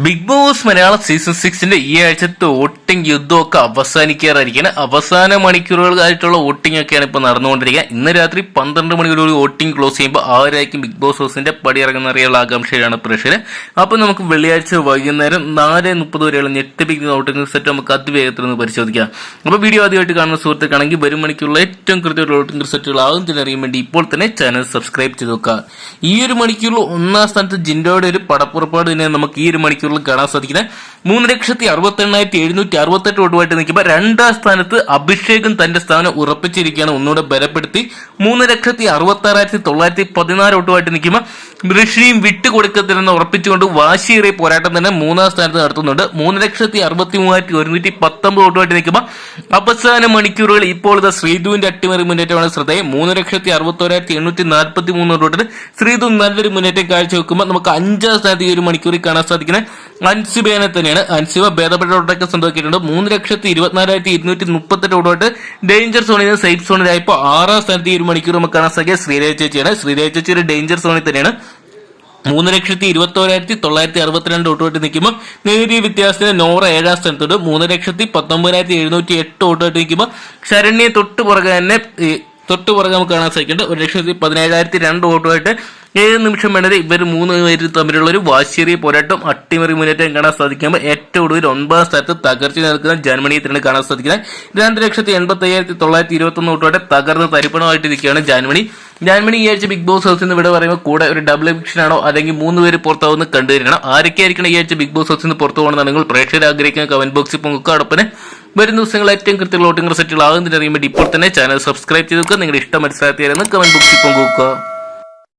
Big Boss Malayalam season സിക്സിന്റെ ഈ ആഴ്ചത്തെ വോട്ടിംഗ് യുദ്ധമൊക്കെ അവസാനിക്കാറായിരിക്കുകയാണ് അവസാന മണിക്കൂറുകളായിട്ടുള്ള വോട്ടിംഗ് ഒക്കെയാണ് ഇപ്പോൾ നടന്നുകൊണ്ടിരിക്കുക. ഇന്ന് രാത്രി പന്ത്രണ്ട് മണിക്കൂർ വോട്ടിംഗ് ക്ലോസ് ചെയ്യുമ്പോൾ ആരായിരിക്കും ബിഗ് ബോസ് ഹൗസിന്റെ പടിയിറങ്ങുന്ന അറിയാനുള്ള ആകാംക്ഷയിലാണ് പ്രേക്ഷകർ. അപ്പോൾ നമുക്ക് വെള്ളിയാഴ്ച വൈകുന്നേരം നാല് മുപ്പത് വരെയുള്ള ഞെട്ടിപ്പിക്കുന്ന വോട്ടിംഗ് സെറ്റ് നമുക്ക് അതിവേഗത്തിൽ നിന്ന് പരിശോധിക്കാം. അപ്പോൾ വീഡിയോ ആദ്യമായിട്ട് കാണുന്ന സുഹൃത്തുക്കാണെങ്കിൽ വരും മണിക്കുള്ള ഏറ്റവും കൃത്യമായിട്ടുള്ള വോട്ടിംഗ് സെറ്റുകൾ ആകും തന്നെ വേണ്ടി ഇപ്പോൾ തന്നെ ചാനൽ സബ്സ്ക്രൈബ് ചെയ്ത് നോക്കുക ഈ ഒരു മണിക്കൂറിൽ ഒന്നാം സ്ഥാനത്ത് ജിൻഡോയുടെ ഒരു പടപ്പുറപ്പാട് തന്നെ നമുക്ക് ഈ ഒരു മണിക്കൂറിൽ കാണാൻ സാധിക്കുന്നത്. മൂന്ന് ലക്ഷത്തി അറുപത്തി എണ്ണായിരത്തി എഴുന്നൂറ്റി അറുപത്തെട്ട് വോട്ടുമായിട്ട് നിൽക്കുമ്പോൾ രണ്ടാം സ്ഥാനത്ത് അഭിഷേകും തന്റെ സ്ഥാനം ഉറപ്പിച്ചിരിക്കുകയാണ് ഒന്നുകൂടെ ബലപ്പെടുത്തി. മൂന്ന് ലക്ഷത്തി അറുപത്തി ആറായിരത്തി തൊള്ളായിരത്തി പതിനാല് വോട്ടുമായിട്ട് നിൽക്കുമ്പോൾ ഋഷിയും വിട്ടുകൊടുക്കത്തില്ലെന്ന് ഉറപ്പിച്ചുകൊണ്ട് വാശിയേറിയ പോരാട്ടം തന്നെ മൂന്നാം സ്ഥാനത്ത് നടത്തുന്നുണ്ട്. മൂന്ന് ലക്ഷത്തി അറുപത്തി മൂവായിരത്തി ഒരുന്നൂറ്റി പത്തൊമ്പത് വോട്ടുമായിട്ട് നിൽക്കുമ്പോൾ അവസാന മണിക്കൂറുകൾ ഇപ്പോൾ ഇത് ശ്രീധുവിന്റെ അട്ടിമറി മുന്നേറ്റമാണ് ശ്രദ്ധേയം. മൂന്ന് ലക്ഷത്തി അറുപത്തോരായിരത്തി എണ്ണൂറ്റി നാൽപ്പത്തി മൂന്ന് വോട്ടിന് ശ്രീധു നല്ലൊരു മുന്നേറ്റം കാഴ്ചവെക്കുമ്പോൾ നമുക്ക് അഞ്ചാം സ്ഥാനത്ത് ഈ ഒരു മണിക്കൂറിൽ കാണാൻ സാധിക്കുന്നത്. അൻസിബേനെ തന്നെയാണ്. അൻസിബ ഭേദപ്പെട്ട വോട്ടൊക്കെ സ്വന്തമാക്കിയിട്ടുണ്ട്. മൂന്ന് ലക്ഷത്തി ഇരുപത്തിനാലായിരത്തി ഇരുന്നൂറ്റി മുപ്പത്തെട്ട് ഓടോട്ട് ഡേഞ്ചർ സോണിൽ നിന്ന് സേഫ് സോണിലായപ്പോൾ ആറാം സ്ഥാനത്ത് ഈ ഒരു മണിക്കൂർ നമുക്ക് കാണാൻ സാധിക്കുക. ശ്രീരേഖ ചേച്ചിയാണ്. ശ്രീരേഖ ചേച്ചി ഒരു ഡേഞ്ചർ സോണിൽ തന്നെയാണ്. മൂന്ന് ലക്ഷത്തി ഇരുപത്തോരായിരത്തി തൊള്ളായിരത്തി അറുപത്തിരണ്ട് ഓട്ടോട്ട് നിൽക്കുമ്പോൾ നേരിയ വ്യത്യാസത്തിന് നോറ ഏഴാം സ്ഥാനത്തുണ്ട്. മൂന്ന് ലക്ഷത്തി പത്തൊമ്പതിനായിരത്തി എഴുന്നൂറ്റി എട്ട് ഓട്ടോട്ട് നിൽക്കുമ്പോൾ ശരണ്യെ തൊട്ട് പുറകെ തന്നെ തൊട്ട് പുറകെ നമുക്ക് കാണാൻ സാധിക്കുന്നുണ്ട്. ഒരു ലക്ഷത്തി പതിനേഴായിരത്തി രണ്ട് വോട്ടുമായിട്ട് ഏഴ് നിമിഷം വേണ്ടത് ഇവർ മൂന്ന് പേര് തമ്മിലുള്ള ഒരു വാശേരി പോരാട്ടം അട്ടിമറി മുന്നേറ്റം കാണാൻ സാധിക്കുമ്പോൾ ഏറ്റവും ഒടുവിൽ ഒൻപതാം സ്ഥാനത്ത് തകർച്ച നിൽക്കുന്ന ജർമ്മനിയെ തന്നെ കാണാൻ സാധിക്കുന്നത്. രണ്ട് ലക്ഷത്തി എൺപത്തി അയ്യായിരത്തി തൊള്ളായിരത്തി ഇരുപത്തി ഒന്ന് വോട്ടോടെ തകർന്ന് തരിപ്പണമായിട്ട് ഇരിക്കുകയാണ് ജർമ്മനി. ജർമ്മനി ഈ ആഴ്ച ബിഗ് ബോസ് ഹൗസിൽ നിന്ന് ഇവിടെ പറയുമ്പോൾ കൂടെ ഒരു ഡബിൾ എവിക്ഷൻ ആണോ അല്ലെങ്കിൽ മൂന്ന് പേര് പുറത്താവുന്ന കണ്ടുവരണം ആരൊക്കെയായിരിക്കണം ഈ ആഴ്ച ബിഗ് ബോസ് ഹൗസിൽ നിന്ന് പുറത്തു പോകണമെന്നുണ്ടെങ്കിൽ പ്രേക്ഷകർ ആഗ്രഹിക്കുന്ന കമന്റ് ബോക്സിൽ പൊങ്ങുക അതോടൊപ്പം വരും ദിവസങ്ങൾ ഏറ്റവും കൃത്യമുള്ള വോട്ടിംഗ് റിസൾട്ടുകൾ ആകുന്നതിന് അറിയുമ്പോൾ ഇപ്പോൾ തന്നെ ചാനൽ സബ്സ്ക്രൈബ് ചെയ്ത് നിങ്ങളുടെ ഇഷ്ടം മനസ്സിലാക്കിയായിരുന്നു കമന്റ് ബോക്സിൽ പങ്കുവെക്കുക.